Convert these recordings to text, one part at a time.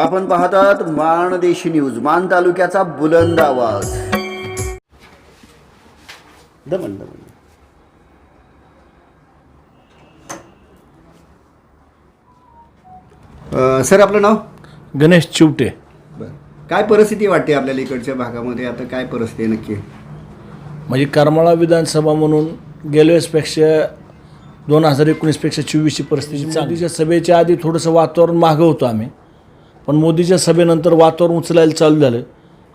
आपण पाहतात माणदेशी न्यूज मान तालुक्याचा बुलंद आवाज. दमन दमन. अ, सर आपलं नाव? गणेश चिवटे. बरं. काय परिस्थिती वाटते आपल्याला इकडच्या भागामध्ये? आता काय परिस्थिती आहे नक्की? म्हणजे करमाळा विधानसभा म्हणून गेल्या वेळेसपेक्षा दोन हजार एकोणीसपेक्षा चोवीसची परिस्थिती मोदीच्या सभेच्या आधी थोडंसं वातावरण मागं होतं आम्ही. पण मोदीच्या सभेनंतर वातावरण उचलायला चालू झालं.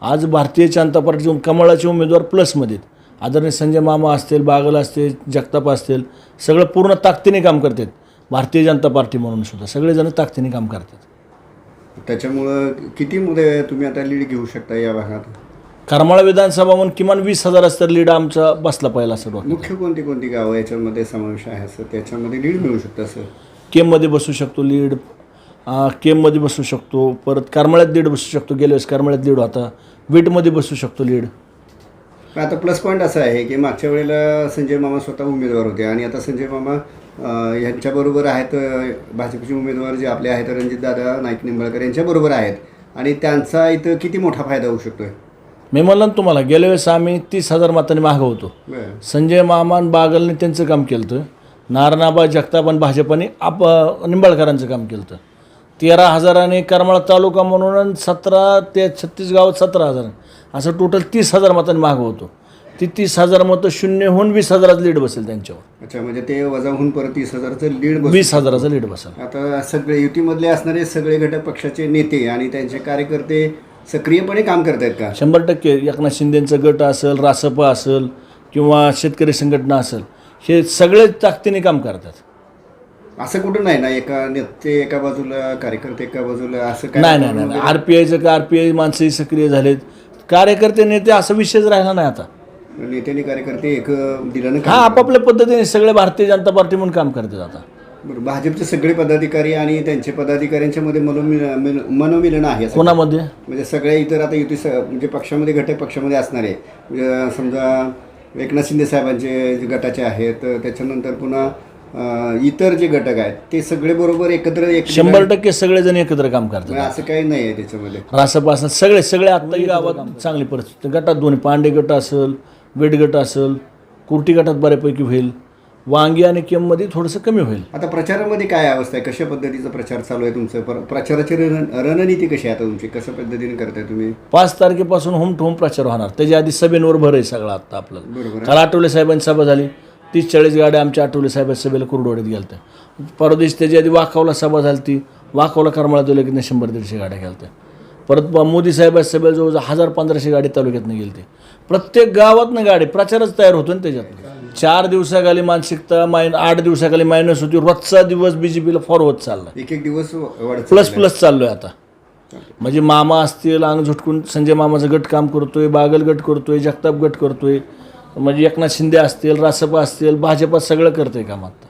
आज भारतीय जनता पार्टीचे कमळाचे उमेदवार प्लसमध्ये आहेत. आदरणीय संजय मामा असतील बागल असतील जगताप असतील सगळं पूर्ण ताकदीने काम करतात. भारतीय जनता पार्टी म्हणून सुद्धा. सगळेजण ताकदीने काम करतात. त्याच्यामुळं किती मध्ये तुम्ही आता लीड घेऊ शकता या भागात? करमाळा विधानसभा म्हणून किमान वीस हजार असतं लीड आमचा बसला पहिला असं. मुख्य कोणती कोणती गावं याच्यामध्ये समावेश आहे असं? त्याच्यामध्ये लीड मिळू शकतं सर केममध्ये बसू शकतो लीड. केममध्ये बसू शकतो परत करमाळ्यात लीड बसू शकतो गेल्या वेळेस करमाळ्यात लीड होता. वीटमध्ये बसू शकतो लीड. पण आता प्लस पॉईंट असा आहे की मागच्या वेळेला संजय मामा स्वतः उमेदवार होते आणि आता संजय मामा यांच्याबरोबर आहेत भाजपचे उमेदवार जे आपले आहेत रणजितदादा नाईक निंबाळकर यांच्याबरोबर आहेत. आणि त्यांचा इथं किती मोठा फायदा होऊ शकतोय? मी म्हणलं ना तुम्हाला गेल्या वेळेस आम्ही तीस हजार मतांनी मागं होतो. संजय मामान बागलने त्यांचं काम केलं होतं नारायणाबा जगताप आणि भाजपाने आप निंबाळकरांचं काम केलं होतं तेरा हजाराने करमाळा तालुका म्हणून सतरा ते छत्तीस गावात सतरा हजार असं टोटल तीस हजार मतांनी मागं होतो. ती तीस हजार मतं शून्य होऊन वीस हजाराचं लीड बसेल त्यांच्यावर. अच्छा म्हणजे ते वजा होऊन परत तीस हजारचं लीड बस वीस हजाराचं लीड बसेल. आता सगळे युतीमधले असणारे सगळे घटक पक्षाचे नेते आणि त्यांचे कार्यकर्ते सक्रियपणे काम करत आहेत का? शंभर टक्के. एकनाथ शिंदेचं गट असेल रासपा असेल किंवा शेतकरी संघटना असेल हे सगळे ताकदीने काम करतात. असं कुठं नाही ना एका नेते एका बाजूला कार्यकर्ते एका बाजूला असं काय नाही नाही नाही नाही. आर पी आयचं का आर पी आय माणसंही सक्रिय झालेत. कार्यकर्ते नेते असं विषयच राहिला नाही आता. नेत्यांनी कार्यकर्ते एक दिलं ना हा आपापल्या पद्धतीने सगळे भारतीय जनता पार्टी म्हणून काम करतात आता. बरं भाजपचे सगळे पदाधिकारी आणि त्यांचे पदाधिकाऱ्यांच्या मध्ये मनोमिलन मिल- मनोमिलन आहे असं. कोणामध्ये? म्हणजे सगळे इतर आता युती स- म्हणजे पक्षामध्ये घटक पक्षामध्ये असणारे म्हणजे समजा एकनाथ शिंदे साहेबांचे जे गटाचे आहेत त्याच्यानंतर पुन्हा इतर जे घटक आहेत ते सगळे बरोबर एकत्र एक शंभर टक्के सगळेजण एकत्र काम करतात. असं काही नाही आहे त्याच्यामध्ये. रासप असेल सगळे सगळे आत्ताही गावात चांगली परिस्थिती. गटात दोन्ही पांडे गट असेल वेट गट असेल कुर्टी गटात बऱ्यापैकी होईल. वांगी आणि केममध्ये थोडंसं कमी होईल. आता प्रचारामध्ये काय अवस्था आहे? कशा पद्धतीचा प्रचार चालू आहे तुमचं? पर- प्रचाराची रण रणनीती कशी आहे आता तुमची? कशा पद्धतीने करताय तुम्ही? पाच तारखेपासून होम टू होम प्रचार होणार. त्याच्या आधी सभेंवर भर आहे सगळा आत्ता आपल्याला बरोबर काल आठवले साहेबांची सभा झाली. तीस चाळीस गाड्या आमच्या आठवले साहेबांच्या सभेला कुरडवाडीत गेल्या परदेश त्याच्या आधी वाखावला सभा झाली ती वाखावला करमाळा तालुक्यातनं शंभर दीडशे गाड्या गेल्या परत मोदी साहेबांच्या सभेला जवळजवळ हजार पंधराशे गाडी तालुक्यातनं गेली प्रत्येक गावातनं गाडी प्रचारच तयार होतो ना त्याच्यात चार दिवसाखाली मानसिकता माइन आठ दिवसाखाली मायनस होती. रोजचा दिवस बी जे पीला फॉरवर्ड चालला. एक एक दिवस वाढत प्लस प्लस चाललोय आता. म्हणजे मामा असतील अंग झुटकून संजय मामाचं गट काम करतोय बागल गट करतोय जगताप गट करतोय. म्हणजे एकनाथ शिंदे असतील रासपा असतील भाजपा सगळं करतोय काम आता.